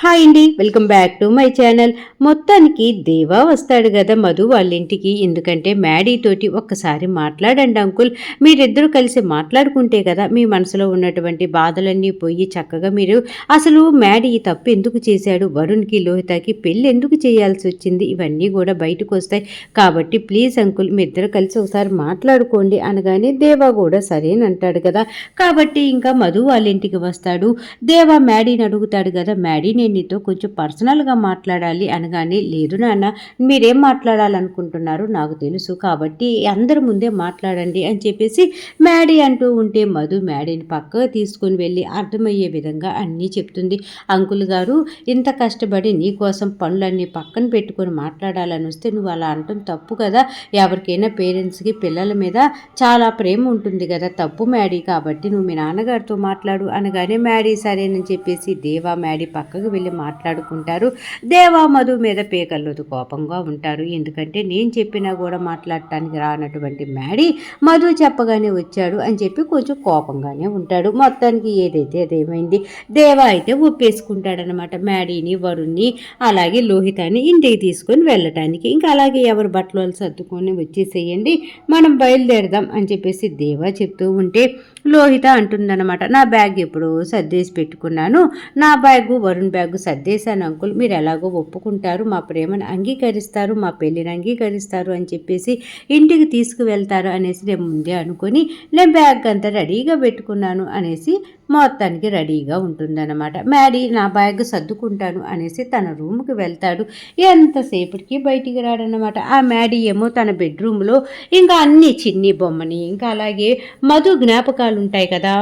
Hi అండి welcome back to my channel. మొత్తానికి దేవా వస్తాడు కదా మధు వాళ్ళ ఇంటికి. ఎందుకంటే మ్యాడీ తోటి ఒక్కసారి మాట్లాడండి అంకుల్. మీరిద్దరూ కలిసి మాట్లాడుకుంటే కదా మీ మనసులో ఉన్నటువంటి బాధలన్నీ పోయి చక్కగా మీరు అసలు మ్యాడీ ఈ తప్పు ఎందుకు చేశాడు? వరుణ్కి లోహితకి పెళ్ళి ఎందుకు చేయాల్సి వచ్చింది? ఇవన్నీ కూడా బయటకు వస్తాయి. కాబట్టి ప్లీజ్ అంకుల్ మీ ఇద్దరు కలిసి ఒకసారి మాట్లాడుకోండి అనగానే దేవా కూడా సరేనంటాడు కదా. కాబట్టి ఇంకా మధు వాళ్ళ ఇంటికి వస్తాడు. దేవా మ్యాడీని అడుగుతాడు కదా. మ్యాడీ నేను నీతో కొంచెం పర్సనల్గా మాట్లాడాలి అనగానే లేదు నాన్న మీరేం మాట్లాడాలనుకుంటున్నారు? నాకు తెలుసు కాబట్టి అందరి ముందే మాట్లాడండి అని చెప్పేసి మ్యాడీ అంటూ ఉంటే మధు మ్యాడీని పక్కగా తీసుకొని వెళ్ళి అర్థమయ్యే విధంగా అన్నీ చెప్తుంది. అంకుల్ గారు ఇంత కష్టపడి నీకోసం పనులన్నీ పక్కన పెట్టుకొని మాట్లాడాలని వస్తే నువ్వు అలా అనటం తప్పు కదా. ఎవరికైనా పేరెంట్స్కి పిల్లల మీద చాలా ప్రేమ ఉంటుంది కదా. తప్పు మ్యాడీ కాబట్టి నువ్వు మీ నాన్నగారితో మాట్లాడు అనగానే మ్యాడీ సరేనని చెప్పేసి దేవా మ్యాడీ పక్కకు వెళ్ళి మాట్లాడుకుంటారు. దేవా మధు మీద పేకల్లోదు కోపంగా ఉంటారు. ఎందుకంటే నేను చెప్పినా కూడా మాట్లాడటానికి రానటువంటి మ్యాడీ మధు చెప్పగానే వచ్చాడు అని చెప్పి కొంచెం కోపంగానే ఉంటాడు. మొత్తానికి ఏదైతే అదేమైంది? దేవా అయితే ఒప్పేసుకుంటాడనమాట మ్యాడీని వరుణ్ణి అలాగే లోహితాన్ని ఇంటికి తీసుకొని వెళ్ళటానికి. ఇంకా అలాగే ఎవరు బట్టలు సర్దుకొని వచ్చేసేయండి మనం బయలుదేరదాం అని చెప్పేసి దేవా చెప్తూ ఉంటే లోహిత అంటుందన్నమాట నా బ్యాగ్ ఎప్పుడు సర్దేసి పెట్టుకున్నాను. నా బ్యాగు వరుణ్ బ్యాగ్ సర్దేశాను అంకుల్. మీరు ఎలాగో ఒప్పుకుంటారు మా ప్రేమను అంగీకరిస్తారు మా పెళ్ళిని అంగీకరిస్తారు అని చెప్పేసి ఇంటికి తీసుకువెళ్తారు అనేసి నేను ముందే అనుకొని నేను బ్యాగ్ అంతా రెడీగా పెట్టుకున్నాను అనేసి మొత్తానికి రెడీగా ఉంటుందన్నమాట. మ్యాడీ నా బ్యాగ్ సర్దుకుంటాను అనేసి తన రూమ్కి వెళ్తాడు. ఎంతసేపటికి బయటికి రాడనమాట ఆ మ్యాడీ ఏమో తన బెడ్రూమ్లో ఇంకా అన్ని చిన్ని బొమ్మని ఇంకా అలాగే మధు జ్ఞాపకాలు ఉంటాయి కదా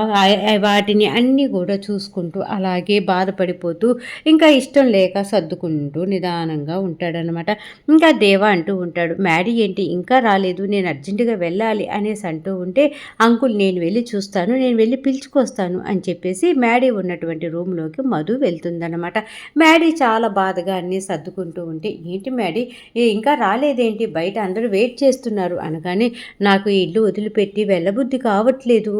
వాటిని అన్నీ కూడా చూసుకుంటూ అలాగే బాధపడిపోతూ ఇంకా ఇష్టం లేక సర్దుకుంటూ నిదానంగా ఉంటాడనమాట ఇంకా దేవా అంటూ ఉంటాడు మ్యాడీ ఏంటి? ఇంకా రాలేదు. నేను అర్జెంటుగా వెళ్ళాలి అనేసి అంటూ ఉంటే అంకుల్ నేను వెళ్ళి చూస్తాను. నేను వెళ్ళి పిలుచుకొస్తాను అని అని చెప్పేసి మ్యాడీ ఉన్నటువంటి రూమ్లోకి మధు వెళ్తుందనమాట మ్యాడీ చాలా బాధగా అన్నీ సర్దుకుంటూ ఉంటే ఏంటి మ్యాడీ ఇంకా రాలేదేంటి? బయట అందరూ వెయిట్ చేస్తున్నారు. అనగానే నాకు ఇల్లు వదిలిపెట్టి వెళ్ళబుద్ధి కావట్లేదు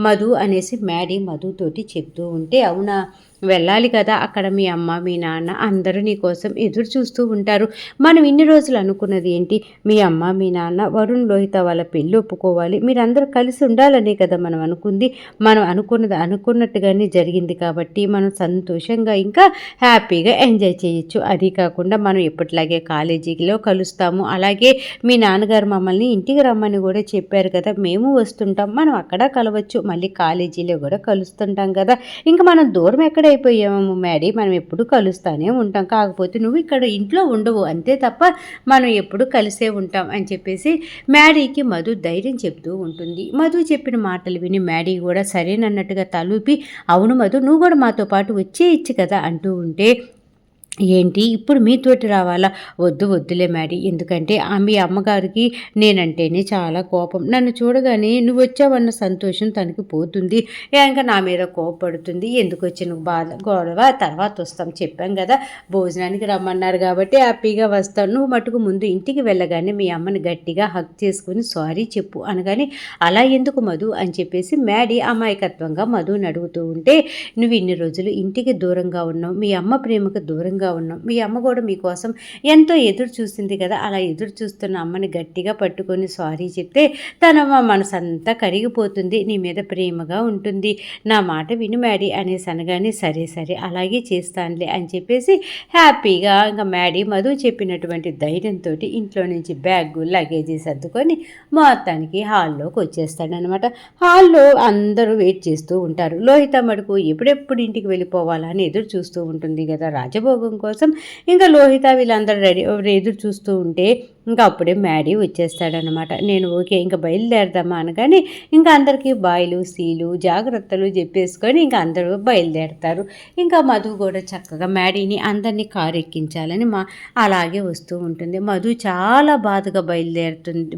మధు అనేసి మ్యాడీ మధుతోటి చెప్తూ ఉంటే అవునా? వెళ్ళాలి కదా అక్కడ మీ అమ్మ మీ నాన్న అందరూ నీ కోసం ఎదురు చూస్తూ ఉంటారు. మనం ఇన్ని రోజులు అనుకున్నది ఏంటి? మీ అమ్మ మీ నాన్న వరుణ్ లోహిత వాళ్ళ పెళ్ళి ఒప్పుకోవాలి. మీరందరూ కలిసి ఉండాలనే కదా మనం అనుకుంది. మనం అనుకున్నది అనుకున్నట్టుగానే జరిగింది కాబట్టి మనం సంతోషంగా ఇంకా హ్యాపీగా ఎంజాయ్ చేయొచ్చు. అది కాకుండా మనం ఎప్పటిలాగే కాలేజీలో కలుస్తాము. అలాగే మీ నాన్నగారు మమ్మల్ని ఇంటికి రమ్మని కూడా చెప్పారు కదా మేము వస్తుంటాం. మనం అక్కడ కలవచ్చు. మళ్ళీ కాలేజీలో కూడా కలుస్తుంటాం కదా. ఇంకా మనం దూరం ఎక్కడ అయిపోయాము మ్యాడీ మనం ఎప్పుడు కలుస్తూనే ఉంటాం. కాకపోతే నువ్వు ఇక్కడ ఇంట్లో ఉండవు. అంతే తప్ప మనం ఎప్పుడు కలిసే ఉంటాం అని చెప్పేసి మ్యాడీకి మధు ధైర్యం చెప్తూ ఉంటుంది. మధు చెప్పిన మాటలు విని మ్యాడీ కూడా సరేనన్నట్టుగా తలూపి అవును మధు నువ్వు కూడా మాతో పాటు వచ్చేయచ్చు కదా అంటూ ఉంటే ఏంటి? ఇప్పుడు మీతోటి రావాలా? వద్దు వద్దులే మ్యాడీ. ఎందుకంటే మీ అమ్మగారికి నేనంటేనే చాలా కోపం. నన్ను చూడగానే నువ్వు వచ్చావన్న సంతోషం తనకి పోతుంది. ఇంకా నా మీద కోపడుతుంది ఎందుకు వచ్చి నువ్వు బాధ గొడవ? తర్వాత వస్తాం. చెప్పాం కదా. భోజనానికి రమ్మన్నారు కాబట్టి హ్యాపీగా వస్తాను నువ్వు మటుకు ముందు ఇంటికి వెళ్ళగానే మీ అమ్మని గట్టిగా హక్ చేసుకుని సారీ చెప్పు అనగానే అలా ఎందుకు మధు? అని చెప్పేసి మ్యాడీ అమాయకత్వంగా మధుని అడుగుతూ ఉంటే నువ్వు ఇన్ని రోజులు ఇంటికి దూరంగా ఉన్నావు. మీ అమ్మ ప్రేమకు దూరంగా ఉన్నాం. మీ అమ్మ కూడా మీకోసం ఎంతో ఎదురు చూసింది కదా. అలా ఎదురు చూస్తున్న అమ్మని గట్టిగా పట్టుకొని సారీ చెప్తే తన మనసంతా కరిగిపోతుంది. నీ మీద ప్రేమగా ఉంటుంది. నా మాట విను మ్యాడీ అనేసి అనగానే సరే సరే అలాగే చేస్తానులే అని చెప్పేసి హ్యాపీగా ఇంకా మ్యాడీ మధు చెప్పినటువంటి ధైర్యంతో ఇంట్లో నుంచి బ్యాగ్ లగేజీ సర్దుకొని మొత్తానికి హాల్లోకి వచ్చేస్తాడనమాట. హాల్లో అందరూ వెయిట్ చేస్తూ ఉంటారు. లోహిత మడుకు ఎప్పుడెప్పుడు ఇంటికి వెళ్ళిపోవాలని ఎదురు చూస్తూ ఉంటుంది కదా రాజభోగం కోసం ఇంకా లోహిత వీళ్ళందరూ రెడీ ఎదురు చూస్తూ ఉంటే ఇంకా అప్పుడే మ్యాడీ వచ్చేస్తాడనమాట నేను ఓకే ఇంకా బయలుదేరదామా అనగానే ఇంకా అందరికీ బాయిలు సీలు జాగ్రత్తలు చెప్పేసుకొని ఇంకా అందరూ బయలుదేరతారు. ఇంకా మధు కూడా చక్కగా మ్యాడీని అందరినీ కారు ఎక్కించాలని మా అలాగే వస్తూ ఉంటుంది. మధు చాలా బాధగా బయలుదేరుతుంది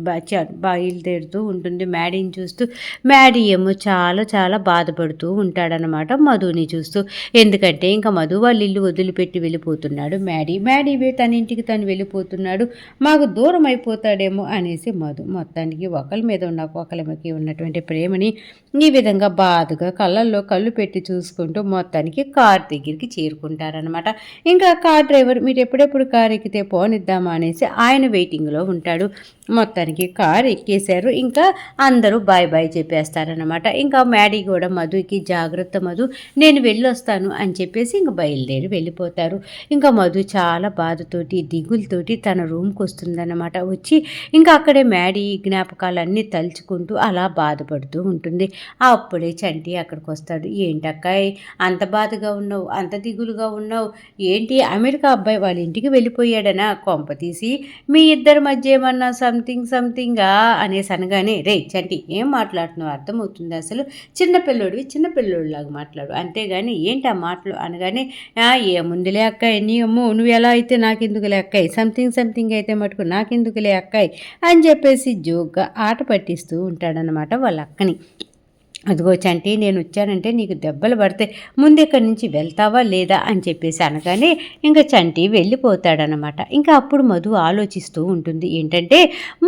బయలుదేరుతూ ఉంటుంది మ్యాడీని చూస్తూ. మ్యాడీ ఏమో చాలా చాలా బాధపడుతూ ఉంటాడనమాట మధుని చూస్తూ. ఎందుకంటే ఇంకా మధు వాళ్ళు ఇల్లు వదిలిపెట్టి వెళ్ళిపోతున్నాడు మ్యాడీ. మ్యాడీ తన ఇంటికి తను వెళ్ళిపోతున్నాడు. మాకు దూరం అయిపోతాడేమో అనేసి మధు మొత్తానికి ఒకరి మీద ఉన్న ఒకరికి ఉన్నటువంటి ప్రేమని ఈ విధంగా బాధగా కళ్ళల్లో కళ్ళు పెట్టి చూసుకుంటూ మొత్తానికి కార్ దగ్గరికి చేరుకుంటారనమాట ఇంకా కార్ డ్రైవర్ మీరు ఎప్పుడెప్పుడు కార్ ఎక్కితే పోనిద్దామా? అనేసి ఆయన వెయిటింగ్లో ఉంటాడు. మొత్తానికి కార్ ఎక్కేశారు. ఇంకా అందరూ బాయ్ బాయ్ చెప్పేస్తారనమాట ఇంకా మ్యాడీ కూడా మధుకి జాగ్రత్త మధు నేను వెళ్ళొస్తాను అని చెప్పేసి ఇంకా బయలుదేరి వెళ్ళిపోతారు. ఇంకా మధు చాలా బాధతోటి దిగులతోటి తన రూమ్కి వస్తుందన్నమాట వచ్చి ఇంకా అక్కడే మ్యాడీ జ్ఞాపకాలన్నీ తలుచుకుంటూ అలా బాధపడుతూ ఉంటుంది. అప్పుడే చంటి అక్కడికి వస్తాడు. ఏంటక్కాయ్ అంత బాధగా ఉన్నావు అంత దిగులుగా ఉన్నావు ఏంటి అమెరికా అబ్బాయి వాళ్ళ ఇంటికి వెళ్ళిపోయాడనా? కొంప తీసి మీ ఇద్దరి మధ్య ఏమన్నా సంథింగ్ సంథింగా? అనేసి అనగానే రే చంటి ఏం మాట్లాడుతున్నావు? అర్థమవుతుంది అసలు. చిన్నపిల్లోడివి చిన్నపిల్లోడిలాగా మాట్లాడు. అంతేగాని ఏంటి ఆ మాటలు? అనగానే ఏముందిలే అక్క నీ అమ్మో నువ్వు ఎలా అయితే నాకెందుకులే అక్క సంథింగ్ సంథింగ్ అయితే మటుకు నాకెందుకులే అక్కాయి అని చెప్పేసి జోక్గా ఆట పట్టిస్తూ ఉంటాడనమాట వాళ్ళ అక్కని. అదిగో చంటి నేను వచ్చానంటే నీకు దెబ్బలు పడితే ముందు ఇక్కడి నుంచి వెళ్తావా లేదా అని చెప్పేసి అనగానే ఇంకా చంటి వెళ్ళిపోతాడనమాట ఇంకా అప్పుడు మధు ఆలోచిస్తూ ఉంటుంది. ఏంటంటే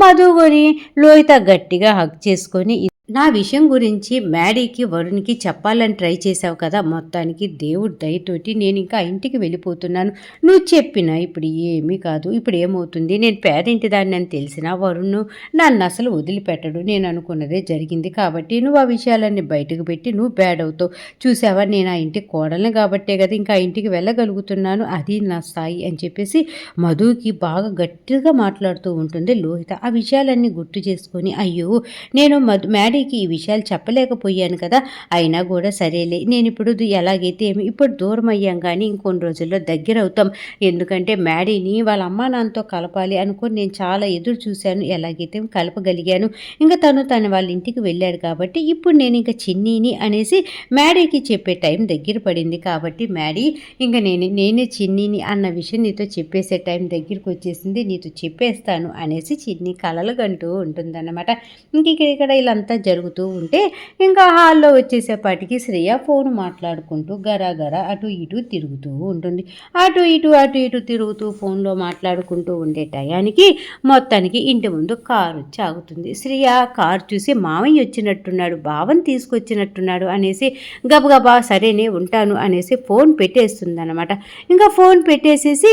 మధుని లోహిత గట్టిగా హక్ చేసుకొని నా విషయం గురించి మ్యాడీకి వరుణ్కి చెప్పాలని ట్రై చేశావు కదా మొత్తానికి దేవుడి దయతోటి నేను ఇంకా ఇంటికి వెళ్ళిపోతున్నాను. నువ్వు చెప్పినా ఇప్పుడు ఏమీ కాదు ఇప్పుడు ఏమవుతుంది? నేను పేదింటి దాన్ని అని తెలిసినా వరుణ్ నన్ను అసలు వదిలిపెట్టడు. నేను అనుకున్నదే జరిగింది కాబట్టి నువ్వు ఆ విషయాలన్నీ బయటకు పెట్టి నువ్వు బ్యాడ్ అవుతావు. చూసావా నేను ఆ ఇంటికి కోడల్ని కాబట్టే కదా ఇంకా ఇంటికి వెళ్ళగలుగుతున్నాను. అది నా స్థాయి అని చెప్పేసి మధుకి బాగా గట్టిగా మాట్లాడుతూ ఉంటుంది లోహిత. ఆ విషయాలన్నీ గుర్తు చేసుకొని అయ్యో నేను మధు మ్యాడీ డాడీకి ఈ విషయాలు చెప్పలేకపోయాను కదా అయినా కూడా సరేలే. నేను ఇప్పుడు ఎలాగైతే ఏమి ఇప్పుడు దూరం అయ్యాం కానీ ఇంకొన్ని రోజుల్లో దగ్గర అవుతాం. ఎందుకంటే మ్యాడీని వాళ్ళ అమ్మా నాన్నతో కలపాలి అనుకుని నేను చాలా ఎదురు చూశాను ఎలాగైతే కలపగలిగాను. ఇంకా తను తన వాళ్ళ ఇంటికి వెళ్ళాడు కాబట్టి ఇప్పుడు నేను ఇంకా చిన్నీని అనేసి మ్యాడీకి చెప్పే టైం దగ్గర పడింది కాబట్టి మ్యాడీ ఇంకా నేను నేనే చిన్నీని అన్న విషయం నీతో చెప్పేసే టైం దగ్గరికి వచ్చేసింది నీతో చెప్పేస్తాను అనేసి చిన్ని కలలు కంటూ ఉంటుందన్నమాట. ఇంక ఇక్కడ ఇక్కడ వీళ్ళంతా జరుగుతూ ఉంటే ఇంకా హాల్లో వచ్చేసేపాటికి శ్రేయ ఫోన్ మాట్లాడుకుంటూ గరా గరా అటు ఇటు తిరుగుతూ ఉంటుంది. అటు ఇటు అటు ఇటు తిరుగుతూ ఫోన్లో మాట్లాడుకుంటూ ఉండే టయానికి మొత్తానికి ఇంటి ముందు కారు వచ్చి ఆగుతుంది శ్రేయ కారు చూసి మామయ్య వచ్చినట్టున్నాడు భావం తీసుకొచ్చినట్టున్నాడు అనేసి గబగబా సరేనే ఉంటాను అనేసి ఫోన్ పెట్టేస్తుంది అనమాట ఇంకా ఫోన్ పెట్టేసేసి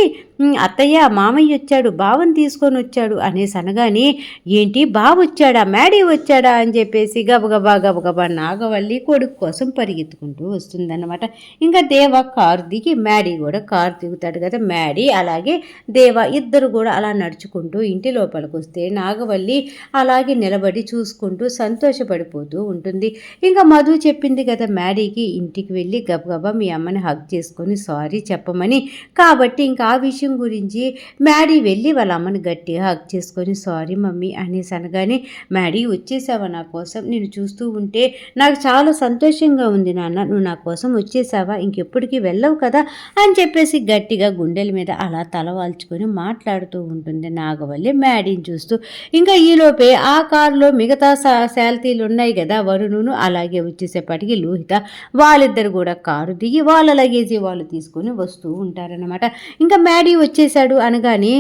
అత్తయ్య మామయ్య వచ్చాడు బావని తీసుకొని వచ్చాడు అనేసి అనగానే ఏంటి బావ వచ్చాడా మ్యాడీ వచ్చాడా అని చెప్పేసి గబగబా గబగబా నాగవల్లి కొడుకు కోసం పరిగెత్తుకుంటూ వస్తుందన్నమాట. ఇంకా దేవ కారు దిగి మ్యాడీ కూడా కారు దిగుతాడు కదా మ్యాడీ. అలాగే దేవ ఇద్దరు కూడా అలా నడుచుకుంటూ ఇంటి లోపలికి వస్తే నాగవల్లి అలాగే నిలబడి చూసుకుంటూ సంతోషపడిపోతూ ఉంటుంది. ఇంకా మధు చెప్పింది కదా మ్యాడీకి ఇంటికి వెళ్ళి గబగబా మీ అమ్మని హక్ చేసుకొని సారీ చెప్పమని. కాబట్టి ఇంకా ఆ విషయం విషయం గురించి మ్యాడీ వెళ్ళి వాళ్ళ అమ్మని గట్టిగా హక్ చేసుకొని సారీ మమ్మీ అనేసి అనగానే మ్యాడీ వచ్చేసావా నా కోసం? నేను చూస్తూ ఉంటే నాకు చాలా సంతోషంగా ఉంది నాన్న. నువ్వు నా కోసం వచ్చేసావా? ఇంకెప్పటికీ వెళ్ళవు కదా? అని చెప్పేసి గట్టిగా గుండెల మీద అలా తలవాల్చుకొని మాట్లాడుతూ ఉంటుంది నాగవల్లి మ్యాడీని చూస్తూ. ఇంకా ఈలోపే ఆ కారులో మిగతా శాలతీలు ఉన్నాయి కదా? వరుణును అలాగే వచ్చేసేపటికి లోహిత వాళ్ళిద్దరు కూడా కారు దిగి వాళ్ళ లగేజీ వాళ్ళు తీసుకొని వస్తూ ఉంటారనమాట ఇంకా మ్యాడీ వచ్చేసాడు అనగానే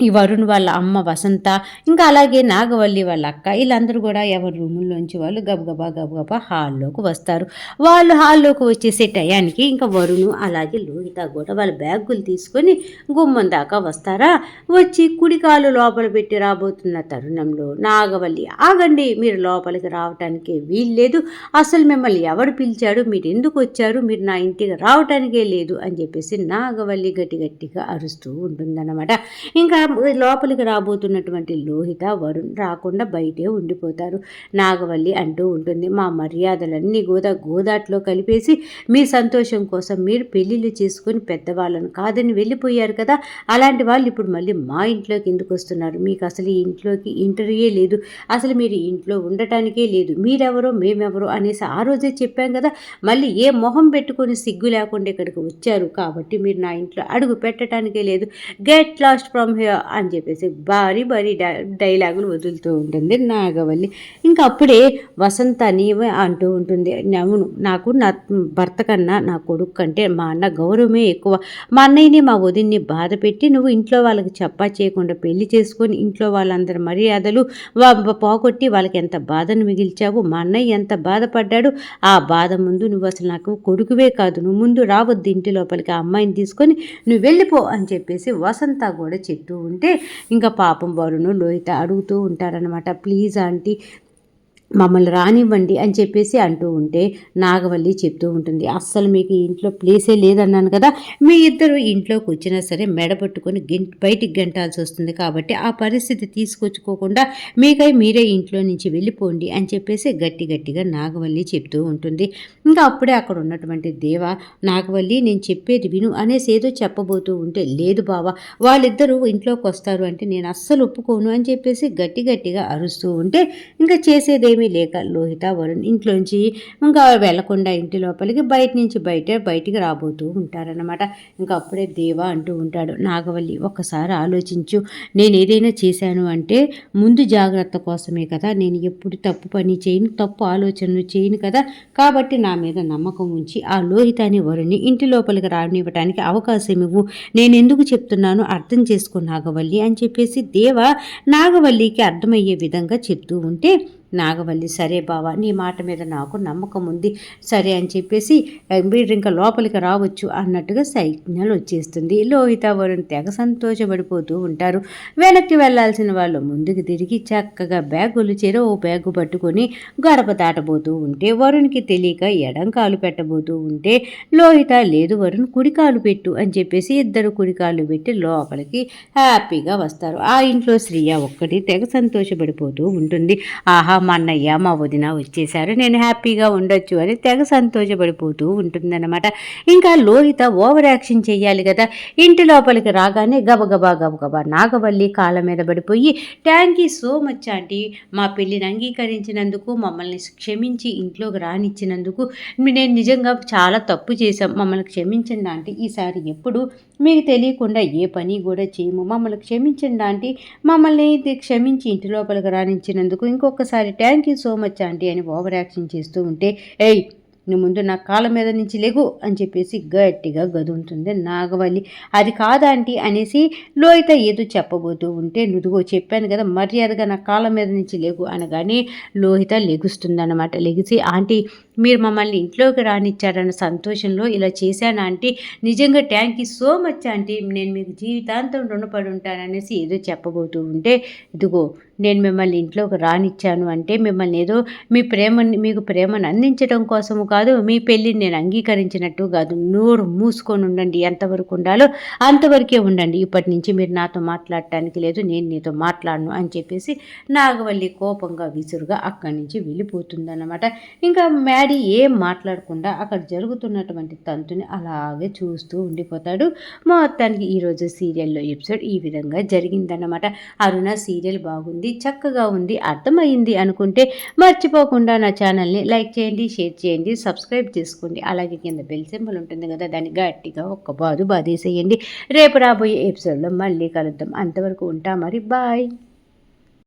ఈ వరుణ్ వాళ్ళ అమ్మ వసంత ఇంకా అలాగే నాగవల్లి వాళ్ళ అక్క వీళ్ళందరూ కూడా ఎవరి రూముల్లోంచి వాళ్ళు గబగబా గబగబా హాల్లోకి వస్తారు. వాళ్ళు హాల్లోకి వచ్చేసే టయానికి ఇంకా వరుణు అలాగే లోహిత కూడా వాళ్ళ బ్యాగులు తీసుకొని గుమ్మం దాకా వస్తారా? వచ్చి కుడికాలు లోపల పెట్టి రాబోతున్న తరుణంలో నాగవల్లి ఆగండి మీరు లోపలికి రావటానికి వీల్లేదు. అసలు మిమ్మల్ని ఎవడు పిలిచాడు? మీరు ఎందుకు వచ్చారు? మీరు నా ఇంటికి రావటానికే లేదు. అని చెప్పేసి నాగవల్లి గట్టి గట్టిగా అరుస్తూ ఉంటుందన్నమాట. ఇంకా లోపలికి రాబోతున్నటువంటి లోహిత వరుణ్ రాకుండా బయటే ఉండిపోతారు. నాగవల్లి అంటూ ఉంటుంది మా మర్యాదలన్నీ గోదా గోదాట్లో కలిపేసి మీ సంతోషం కోసం మీరు పెళ్ళిళ్ళు చేసుకుని పెద్దవాళ్ళను కాదని వెళ్ళిపోయారు కదా! అలాంటి వాళ్ళు ఇప్పుడు మళ్ళీ మా ఇంట్లోకి ఎందుకు వస్తున్నారు? మీకు అసలు ఈ ఇంట్లోకి ఇంటర్వ్యూ లేదు. అసలు మీరు ఇంట్లో ఉండటానికే లేదు. మీరెవరో మేమెవరో అనేసి ఆ రోజే చెప్పాం కదా! మళ్ళీ ఏ మొహం పెట్టుకొని సిగ్గు లేకుండా ఇక్కడికి వచ్చారు కాబట్టి మీరు నా ఇంట్లో అడుగు పెట్టడానికే లేదు. గెట్ లాస్ట్ ఫ్రమ్ హియర్ అని చెప్పేసి భారీ భారీ డై- డైలాగులు వదులుతూ ఉంటుంది నాగవల్లి. ఇంకా అప్పుడే వసంత నీవే అంటూ ఉంటుంది. అవును నాకు నా భర్త కన్నా నా కొడుకు కంటే మా అన్న గౌరవమే ఎక్కువ. మా అన్నయ్యని మా వదిన్ని బాధ పెట్టి నువ్వు ఇంట్లో వాళ్ళకి చెప్పా చేయకుండా పెళ్ళి చేసుకొని ఇంట్లో వాళ్ళందరి మర్యాదలు పోగొట్టి వాళ్ళకి ఎంత బాధను మిగిల్చావు? మా అన్నయ్య ఎంత బాధపడ్డాడు? ఆ బాధ ముందు నువ్వు అసలు నాకు కొడుకువే కాదు. నువ్వు ముందు రావద్దు ఇంటి లోపలికి. ఆ అమ్మాయిని తీసుకొని నువ్వు వెళ్ళిపో అని చెప్పేసి వసంత కూడా చెట్టు ఉంటే ఇంకా పాపం వరుణు లోహిత అడుగుతూ ఉంటారనమాట ప్లీజ్ ఆంటీ మమ్మల్ని రానివ్వండి అని చెప్పేసి అంటూ ఉంటే నాగవల్లి చెప్తూ ఉంటుంది. అస్సలు మీకు ఇంట్లో ప్లేసే లేదన్నాను కదా మీ ఇద్దరు ఇంట్లోకి వచ్చినా సరే మెడ పట్టుకొని గెం బయటికి గెంటాల్సి వస్తుంది కాబట్టి ఆ పరిస్థితి తీసుకొచ్చుకోకుండా మీకై మీరే ఇంట్లో నుంచి వెళ్ళిపోండి అని చెప్పేసి గట్టి గట్టిగా నాగవల్లి చెప్తూ ఉంటుంది. ఇంకా అప్పుడే అక్కడ ఉన్నటువంటి దేవ నాగవల్లి నేను చెప్పేది విను అనేసి ఏదో చెప్పబోతూ ఉంటే లేదు బావా వాళ్ళిద్దరూ ఇంట్లోకి వస్తారు అంటే నేను అస్సలు ఒప్పుకోను అని చెప్పేసి గట్టి గట్టిగా అరుస్తూ ఉంటే ఇంకా చేసేదేమి లేక లోహిత వరుణ్ ఇంట్లోంచి ఇంకా వెళ్ళకుండా ఇంటి లోపలికి బయట నుంచి బయట బయటికి రాబోతూ ఉంటారనమాట ఇంకా అప్పుడే దేవా అంటూ ఉంటాడు నాగవల్లి ఒక్కసారి ఆలోచించు. నేను ఏదైనా చేశాను అంటే ముందు జాగ్రత్త కోసమే కదా. నేను ఎప్పుడు తప్పు పని చేయను తప్పు ఆలోచనలు చేయను కదా. కాబట్టి నా మీద నమ్మకం ఉంచి ఆ లోహితాని వరుణ్ణి ఇంటి లోపలికి రానివ్వటానికి అవకాశం ఇవ్వు. నేను ఎందుకు చెప్తున్నాను అర్థం చేసుకో నాగవల్లి అని చెప్పేసి దేవ నాగవల్లికి అర్థమయ్యే విధంగా చెప్తూ ఉంటే నాగవల్లి సరే బావా నీ మాట మీద నాకు నమ్మకం ఉంది. సరే అని చెప్పేసి మీరు ఇంకా లోపలికి రావచ్చు అన్నట్టుగా సైగ్నల్ వచ్చేస్తుంది. లోహిత వరుణ్ తెగ సంతోషపడిపోతూ ఉంటారు. వెనక్కి వెళ్ళాల్సిన వాళ్ళు ముందుకు తిరిగి చక్కగా బ్యాగులు చెరో ఓ బ్యాగు పట్టుకొని గడప దాటబోతూ ఉంటే వరుణ్కి తెలియక ఎడం కాలు పెట్టబోతూ ఉంటే లోహిత లేదు వరుణ్ కుడికాలు పెట్టు అని చెప్పేసి ఇద్దరు కుడికాలు పెట్టి లోపలికి హ్యాపీగా వస్తారు. ఆ ఇంట్లో శ్రీయ ఒక్కటి తెగ సంతోషపడిపోతూ ఉంటుంది. ఆహా మా అన్నయ్య మా వదిన వచ్చేసారు నేను హ్యాపీగా ఉండొచ్చు అని తెగ సంతోషపడిపోతూ ఉంటుందన్నమాట. ఇంకా లోహిత ఓవర్ యాక్షన్ చేయాలి కదా. ఇంటి లోపలికి రాగానే గబగబా గబగబా నాగవల్లి కాళ్ళ మీద పడిపోయి thank you so much aunty. మా పెళ్ళిని అంగీకరించినందుకు మమ్మల్ని క్షమించి ఇంట్లోకి రానిచ్చినందుకు. నేను నిజంగా చాలా తప్పు చేశాం. మమ్మల్ని క్షమించండి ఆంటీ. ఈసారి ఎప్పుడు మీకు తెలియకుండా ఏ పని కూడా చేయము. మమ్మల్ని క్షమించండి ఆంటీ. మమ్మల్ని ఇది క్షమించి ఇంటి లోపలికి రాణించినందుకు ఇంకొకసారి thank you so much aunty అని ఓవర్ యాక్షన్ చేస్తూ ఉంటే ఏయ్ నువ్వు ముందు నా కాళ్ళ మీద నుంచి లేగు అని చెప్పేసి గట్టిగా గదుంటుంది నాగవల్లి. అది కాదాంటి అనేసి లోహిత ఏదో చెప్పబోతూ ఉంటే నుదుగో చెప్పాను కదా మర్యాదగా నా కాళ్ళ మీద నుంచి లేగు అనగానే లోహిత లెగుస్తుందన్నమాట. లెగిసి ఆంటీ మీరు మమ్మల్ని ఇంట్లోకి రానిచ్చారన్న సంతోషంలో ఇలా చేశాను ఆంటీ. నిజంగా thank you so much aunty. నేను మీకు జీవితాంతం రుణపడి ఉంటాననేసి ఏదో చెప్పబోతూ ఉంటే ఇదిగో నేను మిమ్మల్ని ఇంట్లోకి రానిచ్చాను అంటే మిమ్మల్ని ఏదో మీ ప్రేమని మీకు ప్రేమను అందించడం కోసము కాదు మీ పెళ్ళిని నేను అంగీకరించినట్టు కాదు. నోరు మూసుకొని ఉండండి. ఎంతవరకు ఉండాలో అంతవరకే ఉండండి. ఇప్పటి నుంచి మీరు నాతో మాట్లాడటానికి లేదు నేను నీతో మాట్లాడను అని చెప్పేసి నాగవల్లి కోపంగా విసురుగా అక్కడి నుంచి వెళ్ళిపోతుందన్నమాట. ఇంకా మ్యాడీ ఏం మాట్లాడకుండా అక్కడ జరుగుతున్నటువంటి తంతుని అలాగే చూస్తూ ఉండిపోతాడు. మొత్తానికి ఈరోజు సీరియల్లో ఎపిసోడ్ ఈ విధంగా జరిగిందన్నమాట. అరుణ సీరియల్ బాగుంది చక్కగా ఉంది అర్థమైంది అనుకుంటే మర్చిపోకుండా నా ఛానల్ని లైక్ చేయండి షేర్ చేయండి సబ్స్క్రైబ్ చేసుకోండి. అలాగే కింద బెల్ సింబల్ ఉంటుంది కదా దాన్ని గట్టిగా ఒక్క బాదు బాధేసేయండి రేపు రాబోయే ఎపిసోడ్లో మళ్ళీ కలుద్దాం. అంతవరకు ఉంటా మరి. బాయ్